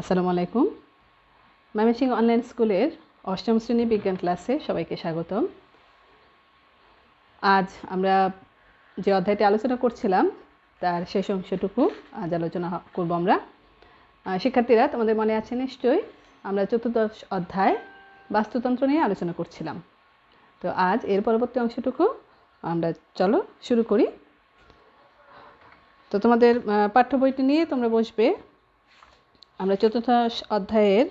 আসসালামু আলাইকুম। ময়মনসিংহ অনলাইন স্কুলের অষ্টম শ্রেণি বিজ্ঞান ক্লাসে সবাইকে স্বাগতম। আজ আমরা যে অধ্যায়টি আলোচনা করছিলাম, তার শেষ অংশটুকু আজ আলোচনা করব আমরা। শিক্ষার্থীরা, তোমাদের মনে আছে নিশ্চয়ই, আমরা চতুর্দশ অধ্যায় বাস্তুতন্ত্র নিয়ে আলোচনা করছিলাম। তো আজ এর পরবর্তী অংশটুকু আমরা, চলো, শুরু করি। তো তোমাদের পাঠ্য বইটি নিয়ে তোমরা বসবে। আমরা চতুর্দশ অধ্যায়ের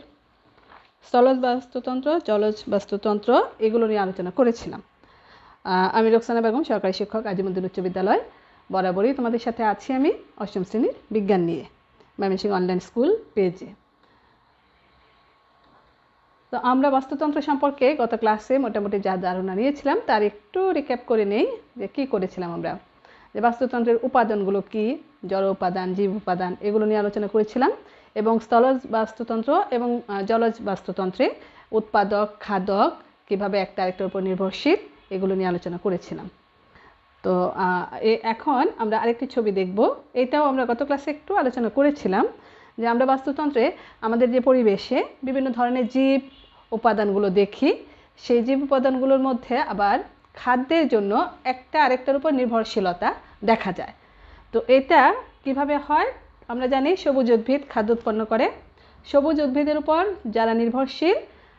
স্থলজ বাস্তুতন্ত্র, জলজ বাস্তুতন্ত্র এগুলো নিয়ে আলোচনা করেছিলাম। আমি রোকসানা বেগম সরকারি শিক্ষক, আজিমুদ্দিন উচ্চ বিদ্যালয়, বরাবরই তোমাদের সাথে আছি আমি অষ্টম শ্রেণির বিজ্ঞান নিয়ে, ময়মনসিংহ অনলাইন স্কুল পেজে। তো আমরা বাস্তুতন্ত্র সম্পর্কে গত ক্লাসে মোটামুটি যা ধারণা নিয়েছিলাম, তার একটু রিক্যাপ করে নেই যে কী করেছিলাম আমরা। যে বাস্তুতন্ত্রের উপাদানগুলো কি? জড় উপাদান, জীব উপাদান, এগুলো নিয়ে আলোচনা করেছিলাম। এবং স্থলজ বাস্তুতন্ত্র এবং জলজ বাস্তুতন্ত্রে উৎপাদক, খাদক কীভাবে একটা আরেকটার উপর নির্ভরশীল, এগুলো নিয়ে আলোচনা করেছিলাম। তো এখন আমরা আরেকটি ছবি দেখব। এটাও আমরা গত ক্লাসে একটু আলোচনা করেছিলাম যে আমরা বাস্তুতন্ত্রে আমাদের যে পরিবেশে বিভিন্ন ধরনের জীব উপাদানগুলো দেখি, সেই জীব উপাদানগুলোর মধ্যে আবার খাদ্যের জন্য একটা আরেকটার উপর নির্ভরশীলতা দেখা যায়। তো এটা কীভাবে হয়? আমরা জানি সবুজ উদ্ভিদ খাদ্য উৎপন্ন করে। সবুজ উদ্ভিদের উপর যারা নির্ভরশীল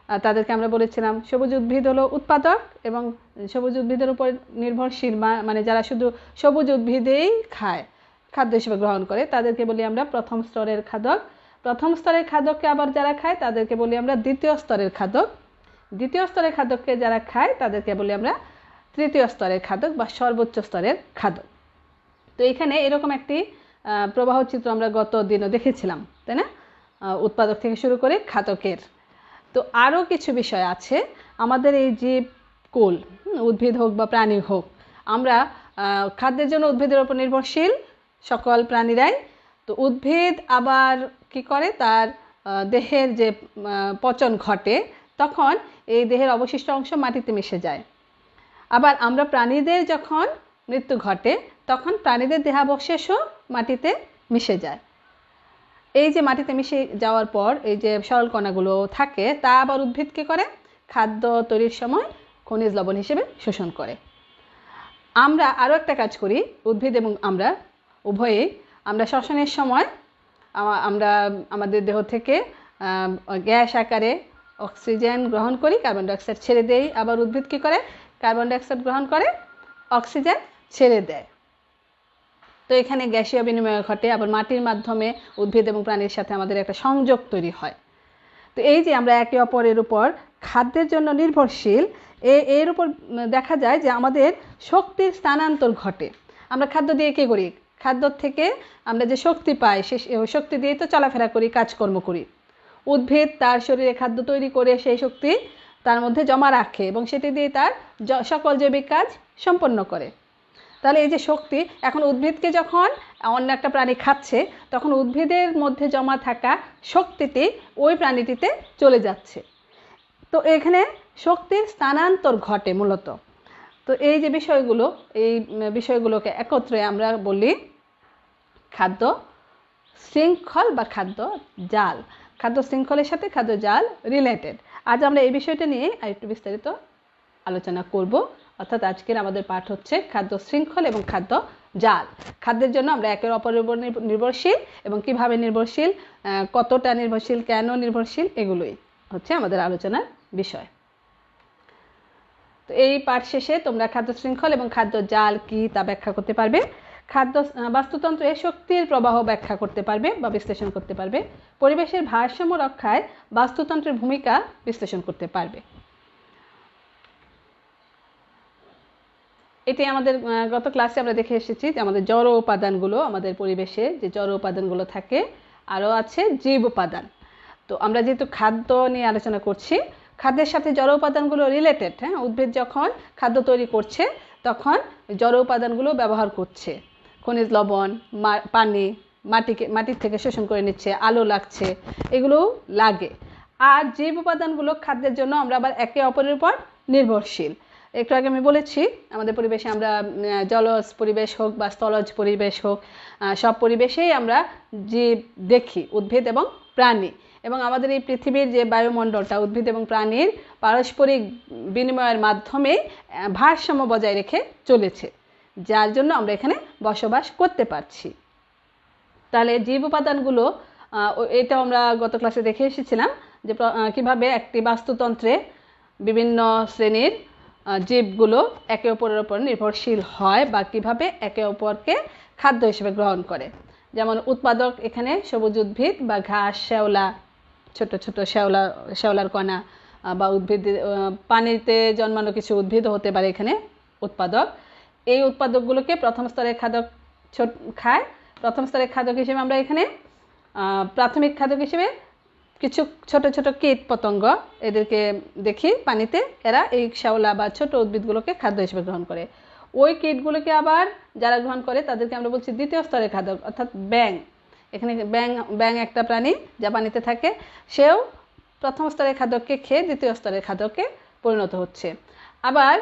তাদেরকে আমরা বলেছিলাম সবুজ উদ্ভিদ হলো উৎপাদক এবং সবুজ উদ্ভিদের উপর নির্ভরশীল মানে যারা শুধু সবুজ উদ্ভিদেই খায়, খাদ্য হিসেবে গ্রহণ করে, তাদেরকে বলি আমরা প্রথম স্তরের খাদক। প্রথম স্তরের খাদককে আবার যারা খায়, তাদেরকে বলি আমরা দ্বিতীয় স্তরের খাদক। দ্বিতীয় স্তরের খাদককে যারা খায়, তাদেরকে বলি আমরা তৃতীয় স্তরের খাদক বা সর্বোচ্চ স্তরের খাদক। তো এখানে এরকম একটি প্রবাহ চিত্র আমরা গত দিনও দেখেছিলাম, তাই না? উৎপাদক থেকে শুরু করে খাতকের। তো আরও কিছু বিষয় আছে। আমাদের এই যে কুল উদ্ভিদ হোক বা প্রাণী হোক, আমরা খাদ্যের জন্য উদ্ভিদের ওপর নির্ভরশীল সকল প্রাণীরাই। তো উদ্ভিদ আবার কি করে? তার দেহের যে পচন ঘটে, তখন এই দেহের অবশিষ্ট অংশ মাটিতে মিশে যায়। আবার আমরা প্রাণীদের যখন মৃত্যু ঘটে, তখন প্রাণীদের দেহাবশেষও মাটিতে মিশে যায়। এই যে মাটিতে মিশে যাওয়ার পর এই যে সরল কণাগুলো থাকে, তা আবার উদ্ভিদ কী করে? খাদ্য তৈরির সময় খনিজ লবণ হিসেবে শোষণ করে। আমরা আরও একটা কাজ করি, উদ্ভিদ এবং আমরা, উভয়েই আমরা শ্বসনের সময় আমরা আমাদের দেহ থেকে গ্যাস আকারে অক্সিজেন গ্রহণ করি, কার্বন ডাইঅক্সাইড ছেড়ে দেই। আবার উদ্ভিদ কী করে? কার্বন ডাইঅক্সাইড গ্রহণ করে, অক্সিজেন ছেড়ে দেয়। তো এখানে গ্যাসীয় বিনিময় ঘটে, আবার মাটির মাধ্যমে উদ্ভিদ এবং প্রাণীর সাথে আমাদের একটা সংযোগ তৈরি হয়। তো এই যে আমরা একে অপরের উপর খাদ্যের জন্য নির্ভরশীল, এ, এর উপর দেখা যায় যে আমাদের শক্তির স্থানান্তর ঘটে। আমরা খাদ্য দিয়ে কী করি? খাদ্য থেকে আমরা যে শক্তি পাই, সে শক্তি দিয়েই তো চলাফেরা করি, কাজকর্ম করি। উদ্ভিদ তার শরীরে খাদ্য তৈরি করে সেই শক্তি তার মধ্যে জমা রাখে এবং সেটি দিয়ে তার সকল জৈবিক কাজ সম্পন্ন করে। তাহলে এই যে শক্তি, এখন উদ্ভিদকে যখন অন্য একটা প্রাণী খাচ্ছে, তখন উদ্ভিদের মধ্যে জমা থাকা শক্তিটি ওই প্রাণীটিতে চলে যাচ্ছে। তো এখানে শক্তির স্থানান্তর ঘটে মূলত। তো এই যে বিষয়গুলো, এই বিষয়গুলোকে একত্রে আমরা বলি খাদ্য শৃঙ্খল বা খাদ্য জাল। খাদ্য শৃঙ্খলের সাথে খাদ্য জাল রিলেটেড আজ আমরা এই বিষয়টা নিয়ে আরেকটু বিস্তারিত আলোচনা করব। অর্থাৎ আজকের আমাদের পাঠ হচ্ছে খাদ্য শৃঙ্খল এবং খাদ্য জাল। খাদ্যের জন্য আমরা একের অপরের উপর নির্ভরশীল এবং কীভাবে নির্ভরশীল কতটা নির্ভরশীল, কেন নির্ভরশীল এগুলোই হচ্ছে আমাদের আলোচনার বিষয়। তো এই পাঠ শেষে তোমরা খাদ্য শৃঙ্খল এবং খাদ্য জাল কি তা ব্যাখ্যা করতে পারবে। খাদ্য বাস্তুতন্ত্রে শক্তির প্রবাহ ব্যাখ্যা করতে পারবে বা বিশ্লেষণ করতে পারবে। পরিবেশের ভারসাম্য রক্ষায় বাস্তুতন্ত্রের ভূমিকা বিশ্লেষণ করতে পারবে। এটি আমাদের গত ক্লাসে আমরা দেখে এসেছি যে আমাদের জড় উপাদানগুলো আমাদের পরিবেশে যে জড় উপাদানগুলো থাকে আরও আছে জীব উপাদান। তো আমরা যেহেতু খাদ্য নিয়ে আলোচনা করছি, খাদ্যের সাথে জড় উপাদানগুলো রিলেটেড হ্যাঁ? উদ্ভিদ যখন খাদ্য তৈরি করছে, তখন জড় উপাদানগুলো ব্যবহার করছে। খনিজ লবণ পানি, মাটিকে, মাটির থেকে শোষণ করে নিচ্ছে, আলো লাগছে, এগুলোও লাগে। আর জীব উপাদানগুলো খাদ্যের জন্য আমরা আবার একে অপরের উপর নির্ভরশীল। একটু আগে আমি বলেছি, আমাদের পরিবেশে আমরা জলজ পরিবেশ হোক বা স্থলজ পরিবেশ হোক সব পরিবেশেই আমরা জীব দেখি, উদ্ভিদ এবং প্রাণী। এবং আমাদের এই পৃথিবীর যে বায়ুমণ্ডলটা, উদ্ভিদ এবং প্রাণীর পারস্পরিক বিনিময়ের মাধ্যমে ভারসাম্য বজায় রেখে চলেছে, যার জন্য আমরা এখানে বসবাস করতে পারছি। তাহলে জীব উপাদানগুলো এটাও আমরা গত ক্লাসে দেখে এসেছিলাম যে কীভাবে একটি বাস্তুতন্ত্রে বিভিন্ন শ্রেণির জীবগুলো একে অপরের উপর নির্ভরশীল হয় বা কীভাবে একে অপরকে খাদ্য হিসেবে গ্রহণ করে। যেমন উৎপাদক এখানে সবুজ উদ্ভিদ বা ঘাস, শ্যাওলা, ছোট ছোট শ্যাওলা, শ্যাওলার কণা বা উদ্ভিদ পানিতে জন্মানো কিছু উদ্ভিদও হতে পারে এখানে উৎপাদক। এই উৎপাদকগুলোকে প্রথম স্তরের খাদক ছোট, খায়। প্রথম স্তরের খাদক হিসেবে আমরা এখানে প্রাথমিক খাদক হিসেবে কিছু ছোট ছোট কীট পতঙ্গ এদেরকে দেখি পানিতে। এরা এই শ্যাওলা বা ছোট উদ্ভিদগুলোকে খাদ্য হিসেবে গ্রহণ করে। ওই কীটগুলোকে আবার যারা গ্রহণ করে, তাদেরকে আমরা বলছি দ্বিতীয় স্তরের খাদ্য, অর্থাৎ ব্যাং এখানে ব্যাং ব্যাং একটা প্রাণী যা পানিতে থাকে। সেও প্রথম স্তরের খাদ্যকে খেয়ে দ্বিতীয় স্তরের খাদ্যকে পরিণত হচ্ছে। আবার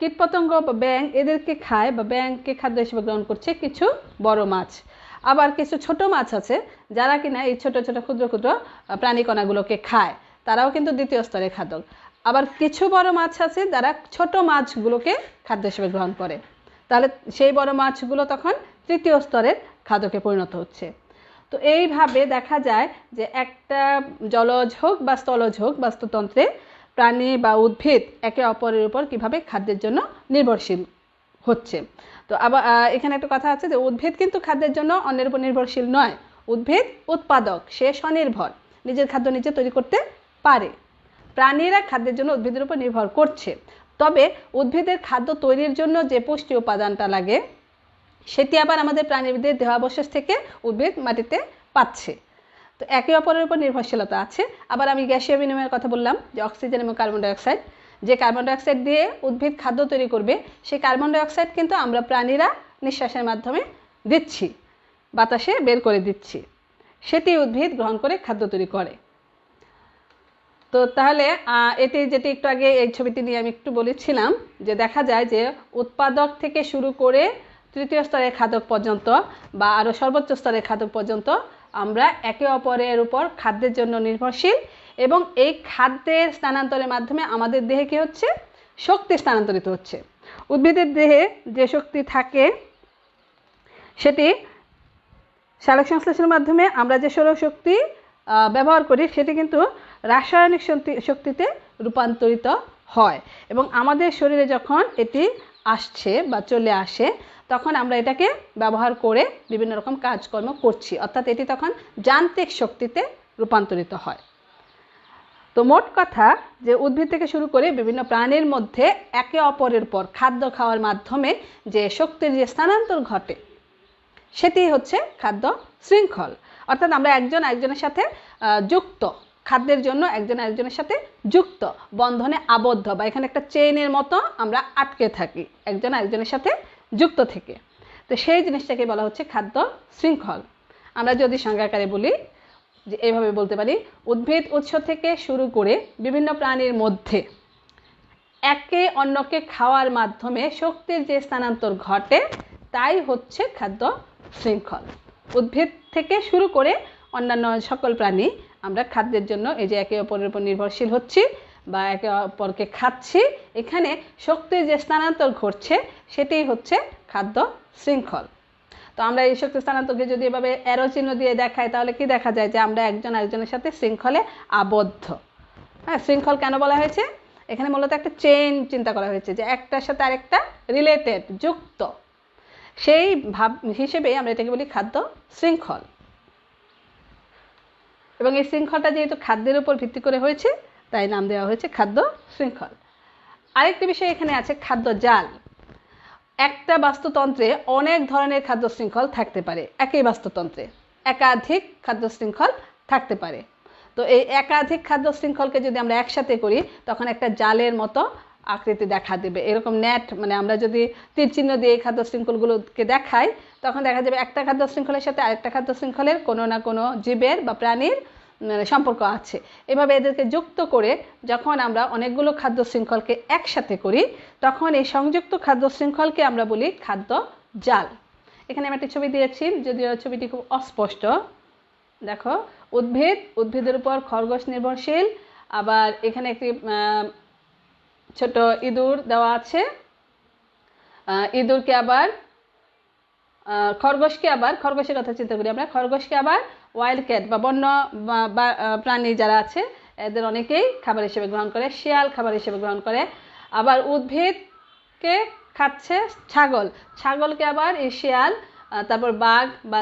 কীটপতঙ্গ বা ব্যাং এদেরকে খায় বা ব্যাংকে খাদ্য হিসেবে গ্রহণ করছে কিছু বড় মাছ। আবার কিছু ছোট মাছ আছে, যারা কিনা এই ছোট ছোট ক্ষুদ্র ক্ষুদ্র প্রাণীকণাগুলোকে খায়, তারাও কিন্তু দ্বিতীয় স্তরের খাদক। আবার কিছু বড় মাছ আছে যারা ছোট মাছগুলোকে খাদ্য হিসেবে গ্রহণ করে। তাহলে সেই বড় মাছগুলো তখন তৃতীয় স্তরের খাদকে পরিণত হচ্ছে। তো এইভাবে দেখা যায় যে একটা জলজ হোক বা স্থলজ হোক বাস্তুতন্ত্রে প্রাণী বা উদ্ভিদ একে অপরের উপর কীভাবে খাদ্যের জন্য নির্ভরশীল হচ্ছে। তো আবার এখানে একটা কথা আছে যে উদ্ভিদ কিন্তু খাদ্যের জন্য অন্যের উপর নির্ভরশীল নয়। উদ্ভিদ উৎপাদক, সে স্বনির্ভর, নিজের খাদ্য নিজে তৈরি করতে পারে। প্রাণীরা খাদ্যের জন্য উদ্ভিদের উপর নির্ভর করছে। তবে উদ্ভিদের খাদ্য তৈরির জন্য যে পুষ্টি উপাদানটা লাগে, সেটি আবার আমাদের প্রাণীদের দেহাবশেষ থেকে উদ্ভিদ মাটিতে পাচ্ছে। তো একে অপরের উপর নির্ভরশীলতা আছে। আবার আমি গ্যাসীয় বিনিময়ের কথা বললাম, যে অক্সিজেন এবং কার্বন ডাইঅক্সাইড যে কার্বন ডাইঅক্সাইড দিয়ে উদ্ভিদ খাদ্য তৈরি করবে, সেই কার্বন ডাইঅক্সাইড কিন্তু আমরা প্রাণীরা নিঃশ্বাসের মাধ্যমে দিচ্ছি, বাতাসে বের করে দিচ্ছি। সেটি উদ্ভিদ গ্রহণ করে খাদ্য তৈরি করে। তো তাহলে এটি যেটি একটু আগে এই ছবিটি নিয়ে আমি একটু বলেছিলাম, যে দেখা যায় যে উৎপাদক থেকে শুরু করে তৃতীয় স্তরের খাদক পর্যন্ত বা আরও সর্বোচ্চ স্তরের খাদক পর্যন্ত আমরা একে অপরের উপর খাদ্যের জন্য নির্ভরশীল এবং এই খাদ্যের স্থানান্তরের মাধ্যমে আমাদের দেহে কী হচ্ছে? শক্তি স্থানান্তরিত হচ্ছে। উদ্ভিদের দেহে যে শক্তি থাকে, সেটি সালোক সংশ্লেষণের মাধ্যমে আমরা যে সৌরশক্তি শক্তি ব্যবহার করি, সেটি কিন্তু রাসায়নিক শক্তি- শক্তিতে রূপান্তরিত হয়। এবং আমাদের শরীরে যখন এটি আসছে বা চলে আসে, তখন আমরা এটাকে ব্যবহার করে বিভিন্ন রকম কাজকর্ম করছি। অর্থাৎ এটি তখন যান্ত্রিক শক্তিতে রূপান্তরিত হয়। তো মোট কথা যে উদ্ভিদ থেকে শুরু করে বিভিন্ন প্রাণীর মধ্যে একে অপরের পর খাদ্য খাওয়ার মাধ্যমে যে শক্তির যে স্থানান্তর ঘটে, সেটি হচ্ছে খাদ্য শৃঙ্খল। অর্থাৎ আমরা একজন একজনের সাথে যুক্ত। খাদ্যের জন্য একজন একজনের সাথে যুক্ত। বন্ধনে আবদ্ধ বা এখানে একটা চেইনের মতো আমরা আটকে থাকি, একজন একজনের সাথে যুক্ত থেকে। তো সেই জিনিসটাকে বলা হচ্ছে খাদ্য শৃঙ্খল। আমরা যদি সংজ্ঞাকারে বলি যে এইভাবে বলতে পারি, উদ্ভিদ উৎস থেকে শুরু করে বিভিন্ন প্রাণীর মধ্যে একে অন্যকে খাওয়ার মাধ্যমে শক্তির যে স্থানান্তর ঘটে, তাই হচ্ছে খাদ্য শৃঙ্খল। উদ্ভিদ থেকে শুরু করে অন্যান্য সকল প্রাণী আমরা খাদ্যের জন্য এই যে একে অপরের উপর নির্ভরশীল হচ্ছি বা একে অপরকে খাচ্ছি, এখানে শক্তির যে স্থানান্তর ঘটছে, সেটাই হচ্ছে খাদ্য শৃঙ্খল। তো আমরা এই শক্তি স্থানান্তরকে যদি এভাবে অ্যারো চিহ্ন দিয়ে দেখাই, তাহলে কি দেখা যায় যে আমরা একজন আরেকজনের সাথে শৃঙ্খলে আবদ্ধ? হ্যাঁ শৃঙ্খল কেন বলা হয়েছে? এখানে মূলত একটা চেন চিন্তা করা হয়েছে যে একটার সাথে আরেকটা রিলেটেড যুক্ত। সেই ভাব হিসেবেই আমরা এটাকে বলি খাদ্য শৃঙ্খল। এবং এই শৃঙ্খলটা যেহেতু খাদ্যের উপর ভিত্তি করে হয়েছে, তাই নাম দেওয়া হয়েছে খাদ্য শৃঙ্খল। আরেকটি বিষয় এখানে আছে খাদ্য জাল। একটা বাস্তুতন্ত্রে অনেক ধরনের খাদ্য শৃঙ্খল থাকতে পারে। একই বাস্তুতন্ত্রে একাধিক খাদ্য শৃঙ্খল থাকতে পারে। তো এই একাধিক খাদ্য শৃঙ্খলকে যদি আমরা একসাথে করি, তখন একটা জালের মতো আকৃতি দেখা দেবে। এরকম নেট মানে আমরা যদি তীর চিহ্ন দিয়ে এই খাদ্য শৃঙ্খলগুলোকে দেখাই, তখন দেখা যাবে একটা খাদ্য শৃঙ্খলের সাথে আরেকটা খাদ্য শৃঙ্খলের কোনো না কোনো জীবের বা প্রাণীর সম্পর্ক আছে। এভাবে এদেরকে যুক্ত করে যখন আমরা অনেকগুলো খাদ্য শৃঙ্খলকে একসাথে করি, তখন এই সংযুক্ত খাদ্য শৃঙ্খলকে আমরা বলি খাদ্য জাল। এখানে আমি একটা ছবি দিয়েছি, যদিও ছবিটি খুব অস্পষ্ট। দেখো, উদ্ভিদ, উদ্ভিদের উপর খরগোশ নির্ভরশীল। আবার এখানে একটি ছোট ইঁদুর দেওয়া আছে। ইঁদুরকে আবার খরগোশকে আবার, খরগোশের কথা চিন্তা করি আমরা, খরগোশকে আবার ওয়াইল্ড ক্যাট বা বন্য প্রাণী যারা আছে, এদের অনেকেই খাবার হিসেবে গ্রহণ করে, শিয়াল খাবার হিসেবে গ্রহণ করে। আবার উদ্ভিদকে খাচ্ছে ছাগল। ছাগলকে আবার এই শিয়াল তারপর বাঘ বা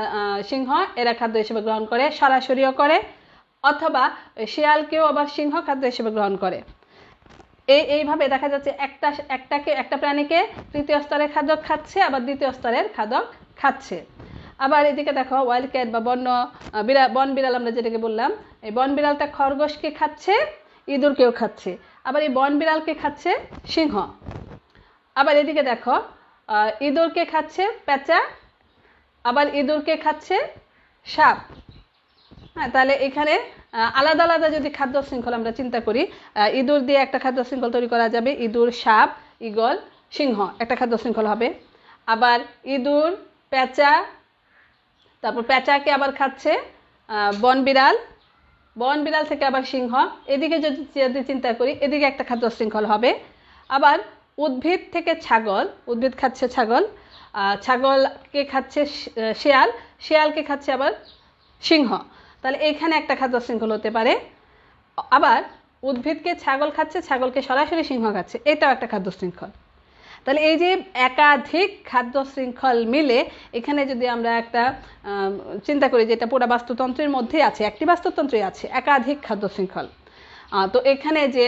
সিংহ, এরা খাদ্য হিসেবে গ্রহণ করে, সরাসরিও করে। অথবা শিয়ালকেও আবার সিংহ খাদ্য হিসেবে গ্রহণ করে। এই, এইভাবে দেখা যাচ্ছে একটা, একটাকে, একটা প্রাণীকে তৃতীয় স্তরের খাদ্য খাচ্ছে, আবার দ্বিতীয় স্তরের খাদ্য খাচ্ছে। আবার এদিকে দেখো ওয়াইল্ড ক্যাট বা বন্য বিড়াল বন বিড়াল আমরা যেটাকে বললাম, এই বন বিড়ালটা খরগোশকে খাচ্ছে, ইঁদুরকেও খাচ্ছে। আবার এই বন বিড়ালকে খাচ্ছে সিংহ। আবার এদিকে দেখো ইঁদুরকে খাচ্ছে পেঁচা আবার ইঁদুরকে খাচ্ছে সাপ। হ্যাঁ তাহলে এখানে আলাদা আলাদা যদি খাদ্য শৃঙ্খল আমরা চিন্তা করি ইঁদুর দিয়ে একটা খাদ্য শৃঙ্খল তৈরি করা যাবে, ইঁদুর, সাপ, ঈগল, সিংহ, একটা খাদ্য শৃঙ্খল হবে। আবার ইঁদুর পেঁচা তারপর প্যাঁচাকে আবার খাচ্ছে বন বিড়াল। বন বিড়াল থেকে আবার সিংহ। এদিকে যদি যদি চিন্তা করি, এদিকে একটা খাদ্য শৃঙ্খল হবে। আবার উদ্ভিদ থেকে ছাগল, উদ্ভিদ খাচ্ছে ছাগল ছাগলকে খাচ্ছে শেয়াল, শেয়ালকে খাচ্ছে আবার সিংহ। তাহলে এইখানে একটা খাদ্য শৃঙ্খল হতে পারে। আবার উদ্ভিদকে ছাগল খাচ্ছে, ছাগলকে সরাসরি সিংহ খাচ্ছে। এটাও একটা খাদ্য শৃঙ্খল। তাহলে এই যে একাধিক খাদ্য শৃঙ্খল মিলে এখানে যদি আমরা একটা চিন্তা করি যে এটা পুরা বাস্তুতন্ত্রের মধ্যেই আছে, একটি বাস্তুতন্ত্রই আছে, একাধিক খাদ্য শৃঙ্খল। তো এখানে যে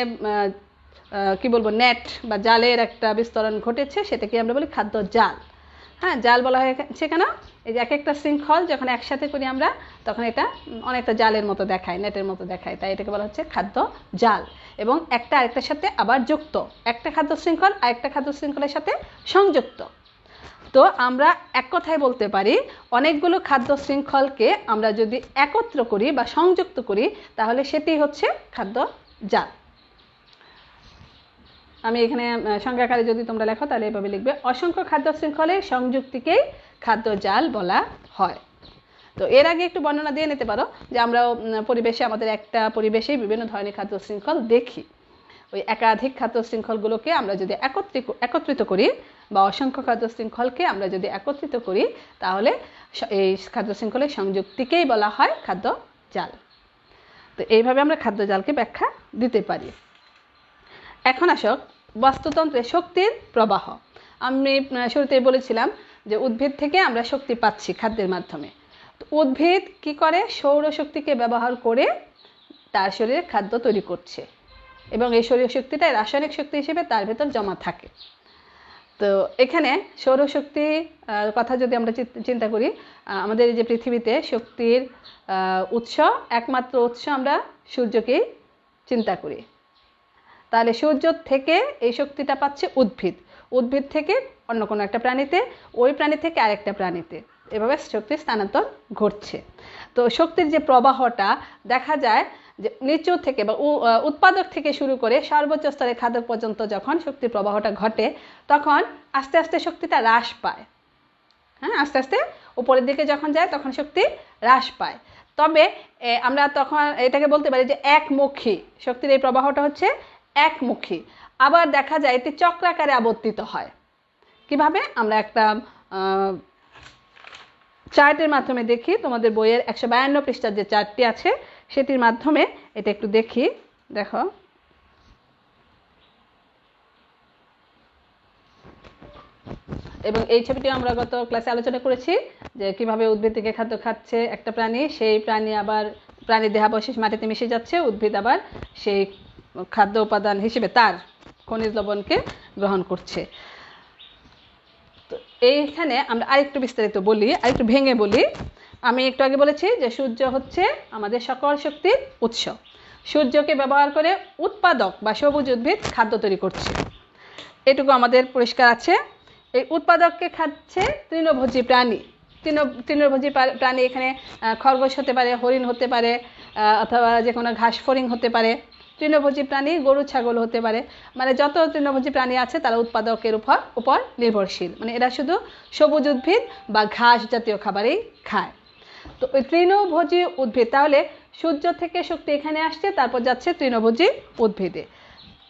কি বলব, নেট বা জালের একটা বিস্তরণ ঘটেছে, সেটাকে আমরা বলি খাদ্য জাল। হ্যাঁ জাল বলা হয়েছে কেন? এই যে এক একটা শৃঙ্খল যখন একসাথে করি আমরা, তখন এটা অনেকটা জালের মতো দেখায়, নেটের মতো দেখায়। তাই এটাকে বলা হচ্ছে খাদ্য জাল। এবং একটা আরেকটার সাথে আবার যুক্ত। একটা খাদ্য শৃঙ্খল আরেকটা খাদ্য শৃঙ্খলের সাথে সংযুক্ত। তো আমরা এক কথায় বলতে পারি, অনেকগুলো খাদ্য শৃঙ্খলকে আমরা যদি একত্র করি বা সংযুক্ত করি, তাহলে সেটি হচ্ছে খাদ্য জাল। আমি এখানে সংজ্ঞাকারে যদি তোমরা লেখো, তাহলে এভাবে লিখবে, অসংখ্য খাদ্য শৃঙ্খলে সংযুক্তিকেই খাদ্য জাল বলা হয়। তো এর আগে একটু বর্ণনা দিয়ে নিতে পারো যে আমরা পরিবেশে, আমাদের একটা পরিবেশে বিভিন্ন ধরনের খাদ্য শৃঙ্খল দেখি। ওই একাধিক খাদ্য শৃঙ্খলগুলোকে আমরা যদি একত্রিত একত্রিত করি বা অসংখ্য খাদ্য শৃঙ্খলকে আমরা যদি একত্রিত করি, তাহলে এই খাদ্য শৃঙ্খলের সংযুক্তিকেই বলা হয় খাদ্য জাল। তো এইভাবে আমরা খাদ্য জালকে ব্যাখ্যা দিতে পারি। এখন আসক বাস্তুতন্ত্রে শক্তির প্রবাহ। আমি শুরুতে বলেছিলাম যে উদ্ভিদ থেকে আমরা শক্তি পাচ্ছি খাদ্যের মাধ্যমে। উদ্ভিদ কি করে? সৌরশক্তিকে ব্যবহার করে তার শরীরে খাদ্য তৈরি করছে। এবং এই শরীর শক্তিটা রাসায়নিক শক্তি হিসেবে তার ভেতর জমা থাকে। তো এখানে সৌরশক্তি কথা যদি আমরা চিন্তা করি আমাদের এই যে পৃথিবীতে শক্তির উৎস, একমাত্র উৎস আমরা সূর্যকেই চিন্তা করি। তাহলে সূর্য থেকে এই শক্তিটা পাচ্ছে উদ্ভিদ। উদ্ভিদ থেকে অন্য কোনো একটা প্রাণীতে, ওই প্রাণী থেকে আরেকটা প্রাণীতে। এভাবে শক্তি স্থানান্তর ঘটছে। তো শক্তির যে প্রবাহটা, দেখা যায় যে নিচু থেকে বা উৎপাদক থেকে শুরু করে সর্বোচ্চ স্তরে খাদক পর্যন্ত যখন শক্তির প্রবাহটা ঘটে, তখন আস্তে আস্তে শক্তিটা হ্রাস পায়। হ্যাঁ আস্তে আস্তে উপরের দিকে যখন যায়, তখন শক্তি হ্রাস পায়। তবে আমরা তখন এটাকে বলতে পারি যে একমুখী। শক্তির এই প্রবাহটা হচ্ছে একমুখী। আবার দেখা যায় এটি চক্রাকারে আবর্তিত হয়। কীভাবে? আমরা একটা চার্টের মাধ্যমে দেখি। তোমাদের বইয়ের একশো বায়ান্ন পৃষ্ঠার যে চার্টটি আছে, সেটির মাধ্যমে এটা একটু দেখি। দেখো। এবং এই ছবিটিও আমরা গত ক্লাসে আলোচনা করেছি যে কীভাবে উদ্ভিদ থেকে খাদ্য খাচ্ছে একটা প্রাণী, সেই প্রাণী আবার প্রাণীর দেহাবশেষ মাটিতে মিশে যাচ্ছে, উদ্ভিদ আবার সেই খাদ্য উপাদান হিসেবে তার খনিজ লবণকে গ্রহণ করছে। তো এইখানে আমরা আরেকটু বিস্তারিত বলি, আরেকটু ভেঙে বলি। আমি একটু আগে বলেছি যে সূর্য হচ্ছে আমাদের সকল শক্তির উৎস। সূর্যকে ব্যবহার করে উৎপাদক বা সবুজ উদ্ভিদ খাদ্য তৈরি করছে। এটুকু আমাদের পরিষ্কার আছে। এই উৎপাদককে খাচ্ছে তৃণভোজী প্রাণী। তৃণ, তৃণভোজী প্রাণী এখানে খরগোশ হতে পারে, হরিণ হতে পারে অথবা যে কোনো ঘাস ফড়িং হতে পারে। তৃণভোজী প্রাণী, গরু, ছাগল হতে পারে। মানে যত তৃণভোজী প্রাণী আছে, তারা উৎপাদকের উপর উপর নির্ভরশীল। মানে এরা শুধু সবুজ উদ্ভিদ বা ঘাস জাতীয় খাবারই খায়। তো ওই তৃণভোজী উদ্ভিদ, তাহলে সূর্য থেকে শক্তি এখানে আসছে, তারপর যাচ্ছে তৃণভোজী উদ্ভিদে।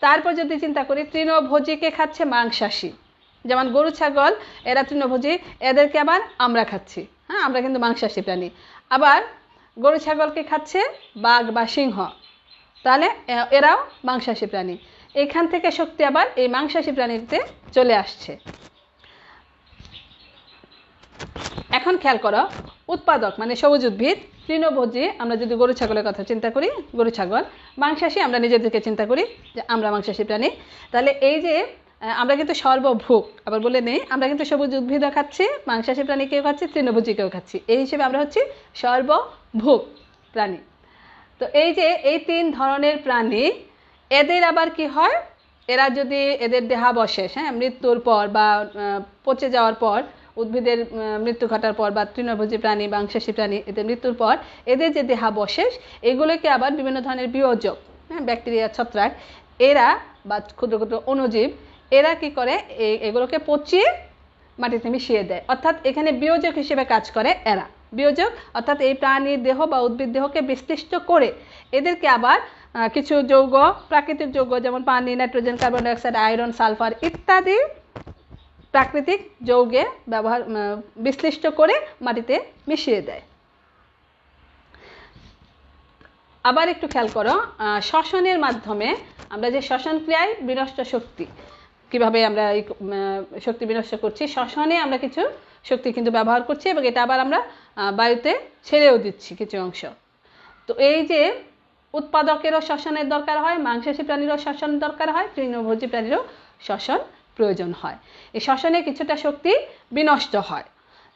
তারপর যদি চিন্তা করি, তৃণভোজীকে খাচ্ছে মাংসাশী। যেমন গরু, ছাগল, এরা তৃণভোজী, এদেরকে আবার আমরা খাচ্ছি। হ্যাঁ আমরা কিন্তু মাংসাশী প্রাণী। আবার গরু, ছাগলকে খাচ্ছে বাঘ বা সিংহ। তাহলে এরাও মাংসাশী প্রাণী। এখান থেকে শক্তি আবার এই মাংসাশী প্রাণীতে চলে আসছে। এখন খেয়াল করো, উৎপাদক মানে সবুজ উদ্ভিদ, তৃণভোজী, আমরা যদি গরু ছাগলের কথা চিন্তা করি, গরু ছাগল, মাংসাশী, আমরা নিজেদেরকে চিন্তা করি যে আমরা মাংসাশী প্রাণী। তাহলে এই যে আমরা কিন্তু সর্বভোগ, আবার বলে নেই, আমরা কিন্তু সবুজ উদ্ভিদও খাচ্ছি, মাংসাশী প্রাণীকেও খাচ্ছি, তৃণভোজীকেও খাচ্ছি। এই হিসেবে আমরা হচ্ছি সর্বভোগ প্রাণী। তো এই যে এই তিন ধরনের প্রাণী, এদের আবার কি হয়? এরা যদি এদের দেহাবশেষ হ্যাঁ মৃত্যুর পর বা পচে যাওয়ার পর, উদ্ভিদের মৃত্যু ঘটার পর বা তৃণভোজী প্রাণী বা অংশাসী প্রাণী, এদের মৃত্যুর পর, এদের যে দেহাবশেষ, এগুলোকে আবার বিভিন্ন ধরনের বিয়োজক হ্যাঁ ব্যাকটেরিয়া, ছত্রাক, এরা বা ক্ষুদ্র ক্ষুদ্র অণুজীব, এরা কি করে? এগুলোকে পচিয়ে মাটিতে মিশিয়ে দেয়। অর্থাৎ এখানে বিয়োজক হিসেবে কাজ করে এরা। বিয়োজক, অর্থাৎ এই প্রাণীর দেহ বা উদ্ভিদ দেহকে বিশ্লিষ্ট করে। এদেরকে আবার কিছু যৌগ, প্রাকৃতিক যৌগ যেমন পানি, nitrogen, carbon dioxide, iron, sulphur ইত্যাদি প্রাকৃতিক যৌগে ব্যবহার বিশ্লিষ্ট করে মাটিতে মিশিয়ে দেয়। আবার একটু খেয়াল করো শ্বসনের মাধ্যমে আমরা যে শ্বসন ক্রিয়ায় বিনষ্ট শক্তি, কীভাবে আমরা শক্তি বিনষ্ট করছি, শ্বসনে আমরা কিছু শক্তি কিন্তু ব্যবহার করছি এবং এটা আবার আমরা বায়ুতে ছেড়েও দিচ্ছি কিছু অংশ। তো এই যে উৎপাদকেরও শ্বসনের দরকার হয়, মাংসাশী প্রাণীরও শ্বসন দরকার হয়, তৃণভোজী প্রাণীরও শ্বসন প্রয়োজন হয়। এই শ্বসনে কিছুটা শক্তি বিনষ্ট হয়।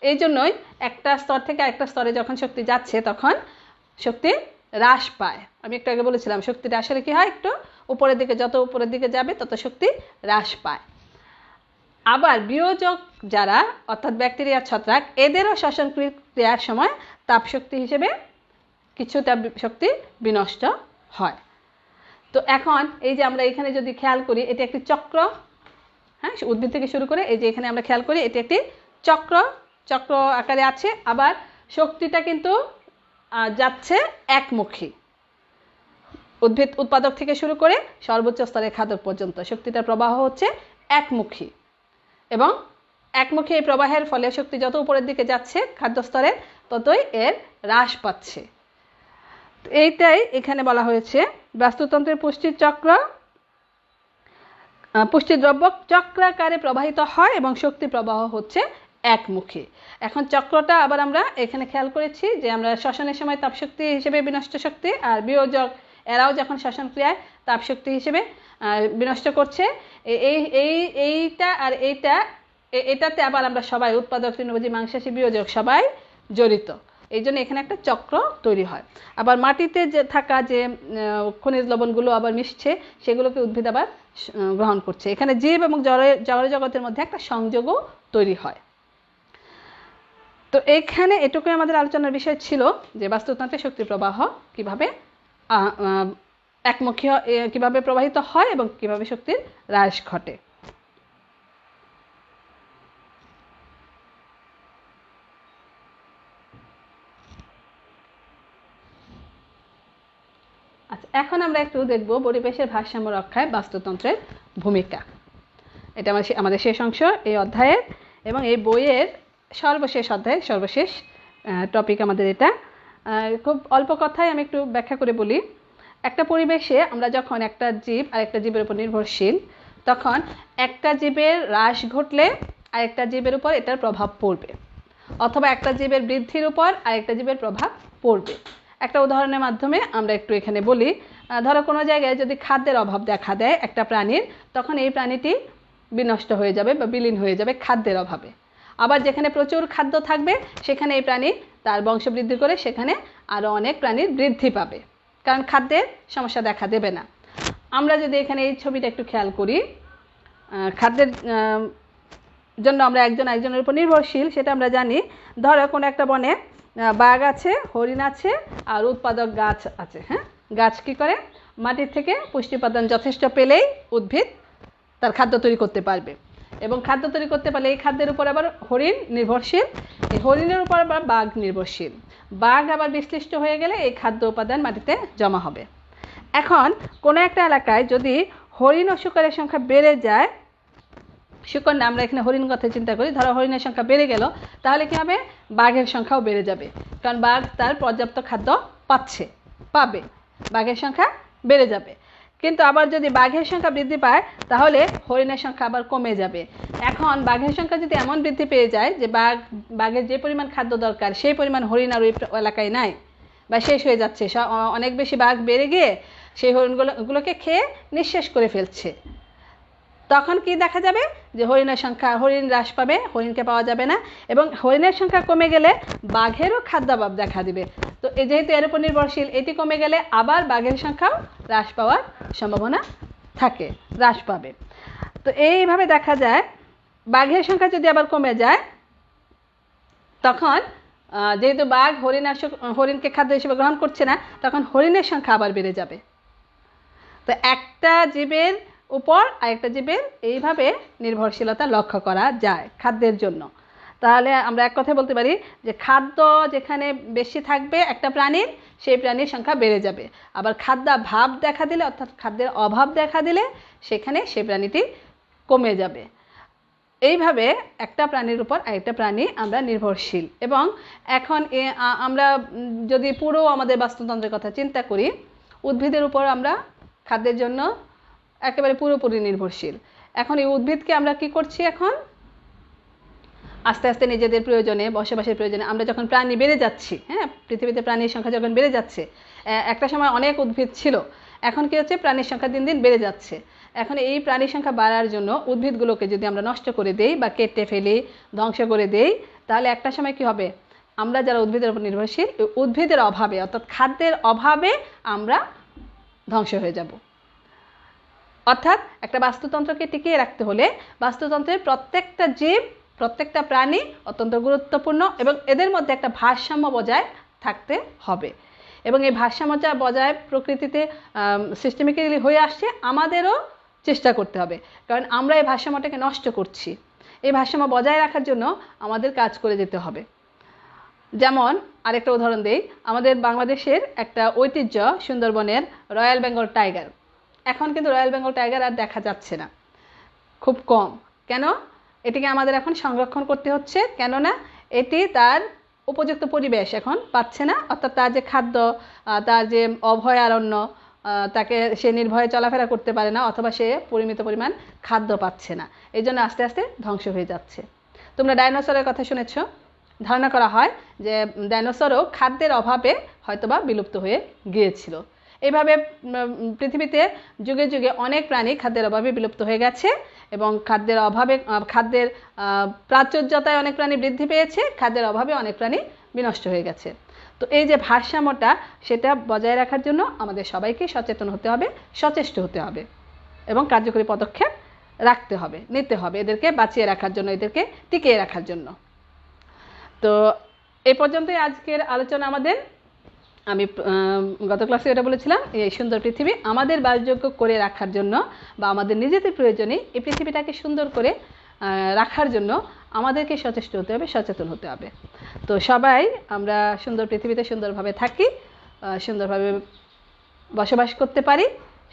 এই জন্যই একটা স্তর থেকে আরেকটা স্তরে যখন শক্তি যাচ্ছে, তখন শক্তি হ্রাস পায়। আমি একটু আগে বলেছিলাম শক্তিটা আসলে কি হয়? একটু উপরের দিকে, যত উপরের দিকে যাবে, তত শক্তি হ্রাস পায়। আবার বিয়োজক যারা, অর্থাৎ ব্যাকটেরিয়া ছত্রাক, এদেরও শ্বসন ক্রিয়ার সময় তাপশক্তি হিসেবে কিছুটা শক্তি বিনষ্ট হয়। তো এখন এই যে আমরা এখানে যদি খেয়াল করি, এটি একটি চক্র। হ্যাঁ উদ্ভিদ থেকে শুরু করে এই যে এখানে আমরা খেয়াল করি, এটি একটি চক্র। চক্র আকারে আছে, আবার শক্তিটা কিন্তু যাচ্ছে একমুখী। উদ্ভিদ উৎপাদক থেকে শুরু করে সর্বোচ্চ স্তরের খাদক পর্যন্ত শক্তিটার প্রবাহ হচ্ছে একমুখী। এবং একমুখী এই প্রবাহের ফলে শক্তি যত উপরের দিকে যাচ্ছে খাদ্য স্তরে ততই এর হ্রাস পাচ্ছে। এইটাই এখানে বলা হয়েছে। বাস্তুতন্ত্রের পুষ্টির চক্র পুষ্টিদ্রব্য চক্রাকারে প্রবাহিত হয় এবং শক্তি প্রবাহ হচ্ছে একমুখী। এখন চক্রটা আবার আমরা এখানে খেয়াল করেছি যে আমরা শ্বসনের সময় তাপশক্তি হিসেবে বিনষ্ট শক্তি আর বিয়োজক, এরাও যখন শ্বসন ক্রিয়ায় তাপশক্তি হিসেবে বিনষ্ট করছে। এই এই, এইটা আর এইটা এটাতে আবার আমরা সবাই উৎপাদক, তৃণভোজী, মাংসাশী, বিয়োজক সবাই জড়িত। এই জন্য এখানে একটা চক্র তৈরি হয়। আবার মাটিতে যে থাকা যে খনিজ লবণগুলো আবার মিশছে, সেগুলোকে উদ্ভিদ আবার গ্রহণ করছে। এখানে জীব এবং জড় জগতের মধ্যে একটা সংযোগও তৈরি হয়। তো এইখানে এটুকুই আমাদের আলোচনার বিষয় ছিল যে বাস্তুতন্ত্রে শক্তি প্রবাহ কীভাবে একমুখী কীভাবে প্রবাহিত হয় এবং কীভাবে শক্তির হ্রাস ঘটে। আচ্ছা এখন আমরা একটু দেখব পরিবেশের ভারসাম্য রক্ষায় বাস্তুতন্ত্রের ভূমিকা। এটা আমার আমাদের শেষ অংশ এই অধ্যায়ের এবং এই বইয়ের সর্বশেষ অধ্যায়, সর্বশেষ টপিক আমাদের এটা। খুব অল্প কথায় আমি একটু ব্যাখ্যা করে বলি। একটা পরিবেশে আমরা যখন একটা জীব আর একটা জীবের উপর নির্ভরশীল, তখন একটা জীবের হ্রাস ঘটলে আরেকটা জীবের উপর এটার প্রভাব পড়বে। অথবা একটা জীবের বৃদ্ধির উপর আরেকটা জীবের প্রভাব পড়বে। একটা উদাহরণের মাধ্যমে আমরা একটু এখানে বলি ধরো কোনো জায়গায় যদি খাদ্যের অভাব দেখা দেয় একটা প্রাণীর, তখন এই প্রাণীটি বিনষ্ট হয়ে যাবে বা বিলীন হয়ে যাবে খাদ্যের অভাবে। আবার যেখানে প্রচুর খাদ্য থাকবে, সেখানে এই প্রাণী তার বংশবৃদ্ধি করে সেখানে আরও অনেক প্রাণীর বৃদ্ধি পাবে। কারণ খাদ্যের সমস্যা দেখা দেবে না। আমরা যদি এখানে এই ছবিটা একটু খেয়াল করি খাদ্যের জন্য আমরা একজন একজনের উপর নির্ভরশীল, সেটা আমরা জানি। ধরো কোনো একটা বনে বাঘ আছে, হরিণ আছে, আর উৎপাদক গাছ আছে হ্যাঁ? গাছ কি করে? মাটির থেকে পুষ্টি উপাদান যথেষ্ট পেলেই উদ্ভিদ তার খাদ্য তৈরি করতে পারবে। এবং খাদ্য তৈরি করতে পারলে এই খাদ্যের উপর আবার হরিণ নির্ভরশীল। এই হরিণের উপর আবার বাঘ নির্ভরশীল। বাঘ আবার বিশ্লিষ্ট হয়ে গেলে এই খাদ্য উপাদান মাটিতে জমা হবে। এখন কোনো একটা এলাকায় যদি হরিণ ও শুকরের সংখ্যা বেড়ে যায়, শুকর না, আমরা এখানে হরিণ কথা চিন্তা করি, ধরো হরিণের সংখ্যা বেড়ে গেল, তাহলে কি হবে? বাঘের সংখ্যাও বেড়ে যাবে। কারণ বাঘ তার পর্যাপ্ত খাদ্য পাচ্ছে, পাবে। বাঘের সংখ্যা বেড়ে যাবে। কিন্তু আবার যদি বাঘের সংখ্যা বৃদ্ধি পায়, তাহলে হরিণের সংখ্যা আবার কমে যাবে। এখন বাঘের সংখ্যা যদি এমন বৃদ্ধি পেয়ে যায় যে বাঘ, বাঘের যে পরিমাণ খাদ্য দরকার, সেই পরিমাণ হরিণ আর ওই এলাকায় নাই বা শেষ হয়ে যাচ্ছে। অনেক বেশি বাঘ বেড়ে গিয়ে সেই হরিণগুলো গুলোকে খেয়ে নিঃশেষ করে ফেলছে। তখন কি দেখা যাবে? যে হরিণের সংখ্যা, হরিণ হ্রাস পাবে, হরিণকে পাওয়া যাবে না। এবং হরিণের সংখ্যা কমে গেলে বাঘেরও খাদ্যাভাব দেখা দিবে। তো এ যেহেতু এর উপর নির্ভরশীল, এটি কমে গেলে আবার বাঘের সংখ্যাও হ্রাস পাওয়ার সম্ভাবনা থাকে, হ্রাস পাবে। তো এইভাবে দেখা যায়, বাঘের সংখ্যা যদি আবার কমে যায়, তখন যেহেতু বাঘ হরিণ হরিণকে খাদ্য হিসেবে গ্রহণ করছে না, তখন হরিণের সংখ্যা আবার বেড়ে যাবে। তো একটা জীবের উপর আরেকটা জীবের এইভাবে নির্ভরশীলতা লক্ষ্য করা যায় খাদ্যের জন্য। তাহলে আমরা এক কথায় বলতে পারি যে খাদ্য যেখানে বেশি থাকবে একটা প্রাণীর, সেই প্রাণীর সংখ্যা বেড়ে যাবে। আবার খাদ্যাভাব দেখা দিলে, অর্থাৎ খাদ্যের অভাব দেখা দিলে, সেখানে সেই প্রাণীটি কমে যাবে। এইভাবে একটা প্রাণীর উপর আরেকটা প্রাণী আমরা নির্ভরশীল। এবং এখন আমরা যদি পুরো আমাদের বাস্তুতন্ত্রের কথা চিন্তা করি, উদ্ভিদের উপর আমরা খাদ্যের জন্য একেবারে পুরোপুরি নির্ভরশীল। এখন এই উদ্ভিদকে আমরা কি করছি এখন? আস্তে আস্তে নিজেদের প্রয়োজনে, বসবাসের প্রয়োজনে আমরা যখন প্রাণী বেড়ে যাচ্ছি হ্যাঁ পৃথিবীতে প্রাণীর সংখ্যা যখন বেড়ে যাচ্ছে একটা সময় অনেক উদ্ভিদ ছিল, এখন কি হচ্ছে? প্রাণীর সংখ্যা দিন দিন বেড়ে যাচ্ছে। এখন এই প্রাণীর সংখ্যা বাড়ার জন্য উদ্ভিদগুলোকে যদি আমরা নষ্ট করে দেই বা কেটে ফেলি, ধ্বংস করে দেই, তাহলে একটা সময় কি হবে? আমরা যারা উদ্ভিদের উপর নির্ভরশীল উদ্ভিদের অভাবে, অর্থাৎ খাদ্যের অভাবে আমরা ধ্বংস হয়ে যাব। অর্থাৎ একটা বাস্তুতন্ত্রকে টিকিয়ে রাখতে হলে বাস্তুতন্ত্রের প্রত্যেকটা জীব, প্রত্যেকটা প্রাণী অত্যন্ত গুরুত্বপূর্ণ এবং এদের মধ্যে একটা ভারসাম্য বজায় থাকতে হবে। এবং এই ভারসাম্যটা বজায় প্রকৃতিতে সিস্টেমিক্যালি হয়ে আসছে, আমাদেরও চেষ্টা করতে হবে। কারণ আমরা এই ভারসাম্যটাকে নষ্ট করছি। এই ভারসাম্য বজায় রাখার জন্য আমাদের কাজ করে যেতে হবে। যেমন আরেকটা উদাহরণ দেই। আমাদের বাংলাদেশের একটা ঐতিহ্য সুন্দরবনের রয়্যাল বেঙ্গল টাইগার। এখন কিন্তু রয়্যাল বেঙ্গল টাইগার আর দেখা যাচ্ছে না। খুব কম। কেন? এটিকে আমাদের এখন সংরক্ষণ করতে হচ্ছে। কেননা এটি তার উপযুক্ত পরিবেশ এখন পাচ্ছে না। অর্থাৎ তার যে খাদ্য তার যে অভয়ারণ্য তাকে সে নির্ভয়ে চলাফেরা করতে পারে না অথবা সে পরিমিত পরিমাণ খাদ্য পাচ্ছে না। এই জন্য আস্তে আস্তে ধ্বংস হয়ে যাচ্ছে। তোমরা ডাইনোসরের কথা শুনেছ। ধারণা করা হয় যে ডাইনোসরও খাদ্যের অভাবে হয়তোবা বিলুপ্ত হয়ে গিয়েছিল। এইভাবে উম, পৃথিবীতে যুগে যুগে অনেক প্রাণী খাদ্যের অভাবে বিলুপ্ত হয়ে গেছে এবং খাদ্যের অভাবে খাদ্যের প্রাচুর্যতায় অনেক প্রাণী বৃদ্ধি পেয়েছে খাদ্যের অভাবে অনেক প্রাণী বিনষ্ট হয়ে গেছে। তো এই যে ভারসাম্যটা সেটা বজায় রাখার জন্য আমাদের সবাইকে সচেতন হতে হবে সচেষ্ট হতে হবে এবং কার্যকরী পদক্ষেপ রাখতে হবে নিতে হবে এদেরকে বাঁচিয়ে রাখার জন্য এদেরকে টিকিয়ে রাখার জন্য। তো এই পর্যন্তই আজকের আলোচনা আমাদের। আমি গত ক্লাসে এটা বলেছিলাম, এই সুন্দর পৃথিবী আমাদের বাসযোগ্য করে রাখার জন্য বা আমাদের নিজেদের প্রয়োজনে এই পৃথিবীটাকে সুন্দর করে রাখার জন্য আমাদেরকে সচেষ্ট হতে হবে, সচেতন হতে হবে। তো সবাই আমরা সুন্দর পৃথিবীতে সুন্দরভাবে থাকি সুন্দরভাবে বসবাস করতে পারি,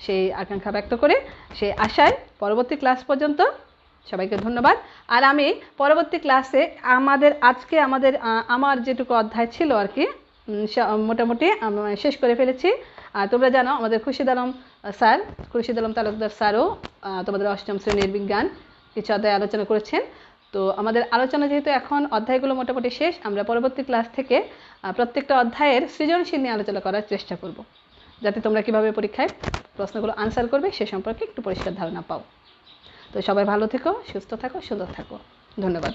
সেই আকাঙ্ক্ষা ব্যক্ত করে, সেই আশায় পরবর্তী ক্লাস পর্যন্ত সবাইকে ধন্যবাদ। আর আমি পরবর্তী ক্লাসে আমাদের, আজকে আমাদের আমার যেটুকু অধ্যায় ছিল আর কি মোটামুটি শেষ করে ফেলেছি। আর তোমরা জানো আমাদের খুরশিদ আলম স্যার, খুরশিদ আলম তালুকদার স্যারও তোমাদের অষ্টম শ্রেণির বিজ্ঞান কিছু অধ্যায় আলোচনা করেছেন। তো আমাদের আলোচনা যেহেতু এখন, অধ্যায়গুলো মোটামুটি শেষ, আমরা পরবর্তী ক্লাস থেকে প্রত্যেকটা অধ্যায়ের সৃজনশীল নিয়ে আলোচনা করার চেষ্টা করব। যাতে তোমরা কীভাবে পরীক্ষায় প্রশ্নগুলো আনসার করবে সে সম্পর্কে একটু পরিষ্কার ধারণা পাও। তো সবাই ভালো থেকো, সুস্থ থাকো, সুন্দর থাকো। ধন্যবাদ।